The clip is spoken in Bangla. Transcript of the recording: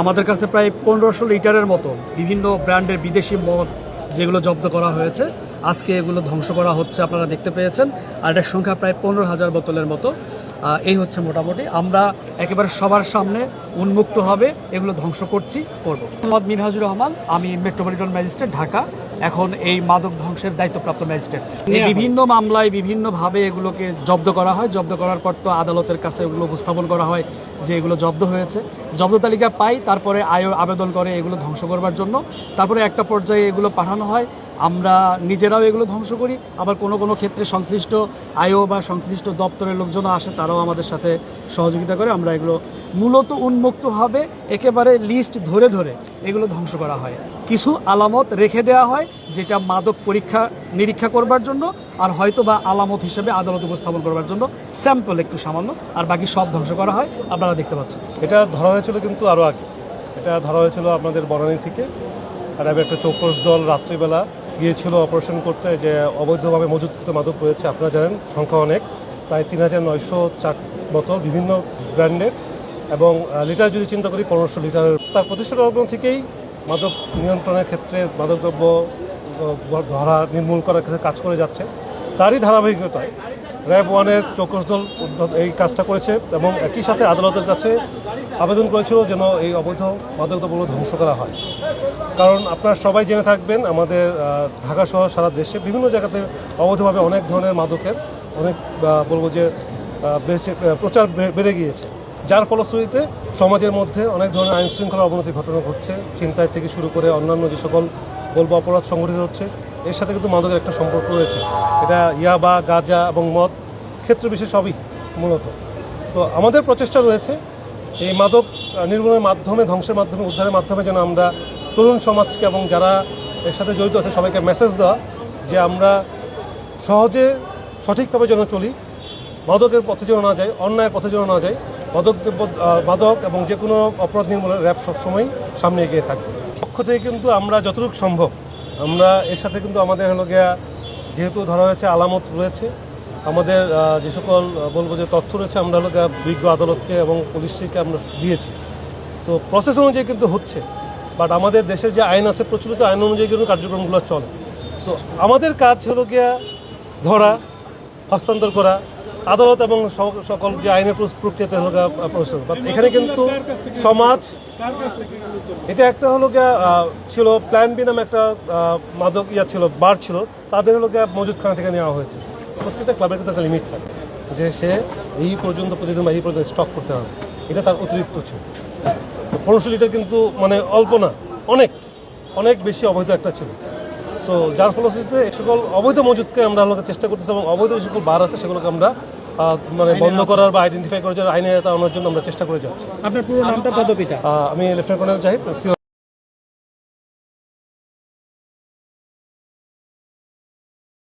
আমাদের কাছে প্রায় পনেরোশো লিটারের মতো বিভিন্ন ব্র্যান্ডের বিদেশি মদ যেগুলো জব্দ করা হয়েছে, আজকে এগুলো ধ্বংস করা হচ্ছে আপনারা দেখতে পেয়েছেন, আর এটার সংখ্যা প্রায় পনেরো হাজার বোতলের মতো। এই হচ্ছে মোটামুটি। আমরা একেবারে সবার সামনে উন্মুক্ত হবে, এগুলো ধ্বংস করছি, করব। মোহাম্মদ মিনহাজুর রহমান, আমি মেট্রোপলিটন ম্যাজিস্ট্রেট, ঢাকা। এখন এই মাদক ধ্বংসের দায়িত্বপ্রাপ্ত ম্যাজিস্ট্রেট। বিভিন্ন মামলায় বিভিন্নভাবে এগুলোকে জব্দ করা হয়। জব্দ করার পর তো আদালতের কাছে এগুলো উপস্থাপন করা হয় যে এগুলো জব্দ হয়েছে। জব্দ তালিকা পাই তারপরে আয় আবেদন করে এগুলো ধ্বংস করবার জন্য। তারপরে একটা পর্যায়ে এগুলো পাঠানো হয়। আমরা নিজেরাও এগুলো ধ্বংস করি, আবার কোনো কোনো ক্ষেত্রে সংশ্লিষ্ট আয়ও বা সংশ্লিষ্ট দপ্তরের লোকজনও আসে, তারাও আমাদের সাথে সহযোগিতা করে আমরা এগুলো মূলত উন্মুক্তভাবে একেবারে লিস্ট ধরে ধরে এগুলো ধ্বংস করা হয়। কিছু আলামত রেখে দেওয়া হয়, যেটা মাদক পরীক্ষা নিরীক্ষা করবার জন্য আর হয়তো বা আলামত হিসেবে আদালত উপস্থাপন করবার জন্য স্যাম্পল একটু সামান্য, আর বাকি সব ধ্বংস করা হয়, আপনারা দেখতে পাচ্ছেন। এটা ধরা হয়েছিল কিন্তু আরও আগে। এটা ধরা হয়েছিল আপনাদের বনানী থেকে। আর আমি একটা চৌকস দল রাত্রিবেলা গিয়েছিল অপারেশন করতে যে অবৈধভাবে মজুতকৃত মাদক রয়েছে, আপনারা জানেন সংখ্যা অনেক, প্রায় তিন হাজার নয়শো চার বোতল বিভিন্ন ব্র্যান্ডের এবং লিটার যদি চিন্তা করি, পনেরোশো লিটারের তার প্রতিষ্ঠা লগ্ন থেকেই মাদক নিয়ন্ত্রণের ক্ষেত্রে মাদকদ্রব্য ধরা, নির্মূল করার ক্ষেত্রে কাজ করে যাচ্ছে। তারই ধারাবাহিকতায় র্যাব ওয়ানের চৌকস দল এই কাজটা করেছে এবং একই সাথে আদালতের কাছে আবেদন করেছিল যেন এই অবৈধ মাদকদ্রব্যগুলো ধ্বংস করা হয়। কারণ আপনারা সবাই জেনে থাকবেন, আমাদের ঢাকা সহ সারা দেশে বিভিন্ন জায়গাতে অবৈধভাবে অনেক ধরনের মাদকের অনেক বলব যে বেশি প্রচার বেড়ে গিয়েছে। যার ফলশ্রুতিতে সমাজের মধ্যে অনেক ধরনের আইন শৃঙ্খলার অবনতি ঘটনা ঘটছে চিন্তায় থেকে শুরু করে অন্যান্য যে সকল বলব অপরাধ সংঘটিত হচ্ছে, এর সাথে কিন্তু মাদকের একটা সম্পর্ক রয়েছে। এটা ইয়াবা, গাঁজা এবং মদ ক্ষেত্র বিশেষ সবই মূলত। তো আমাদের প্রচেষ্টা রয়েছে এই মাদক নির্মূলের মাধ্যমে, ধ্বংসের মাধ্যমে, উদ্ধারের মাধ্যমে যেন আমরা তরুণ সমাজকে এবং যারা এর সাথে জড়িত আছে, সবাইকে মেসেজ দেওয়া যে আমরা সহজে সঠিকভাবে যেন চলি মাদকের পথে যেন না যায় অন্যায়ের পথে যেন না যায় মাদক মাদক এবং যে কোনো অপরাধ নির্মূলের র্যাব সবসময় সামনে এগিয়ে থাকবে। পক্ষ থেকে কিন্তু আমরা যতটুকু সম্ভব, আমরা এর সাথে কিন্তু আমাদের হলো গিয়া যেহেতু ধরা হয়েছে আলামত রয়েছে, আমাদের যে সকল বলব যে তথ্য রয়েছে, আমরা হলো বিজ্ঞ আদালতকে এবং পুলিশকে আমরা দিয়েছি। তো প্রসেস অনুযায়ী কিন্তু হচ্ছে। বাট আমাদের দেশের যে আইন আছে, প্রচলিত আইন অনুযায়ী কিন্তু কার্যক্রমগুলো চলে। সো আমাদের কাজ হলো গিয়া ধরা, হস্তান্তর করা, আদালত এবং সকল যে আইনের প্রক্রিয়াতে হলো প্রসেস বাট এখানে কিন্তু সমাজ, এটা একটা হলো গিয়া ছিল প্ল্যান বি নামে একটা মাদক ইয়া ছিল, বার ছিল, তাদের হলো গিয়া মজুদখানা থেকে নেওয়া হয়েছে। প্রত্যেকটা ক্লাবের কিন্তু একটা লিমিট থাকে যে সে এই পর্যন্ত প্রতিদিন বা এই পর্যন্ত স্টক করতে হবে। এটা তার অতিরিক্ত ছিল। পনেরোশো লিটার কিন্তু মানে অল্প না অনেক অনেক বেশি অবৈধ একটা ছিল সো যার ফলশ্রুতিতে এই সকল অবৈধ মজুদকে আমরা চেষ্টা করতেছি এবং অবৈধ যে সকল বার আছে সেগুলোকে আমরা মানে বন্ধ করার বা আইডেন্টিফাই করার জন্য আইনে আনার জন্য আমরা চেষ্টা করে যাচ্ছি। আপনার পুরো নামটা পদবিটা আমি লেফটেন্যান্ট কর্নেল জাহিদ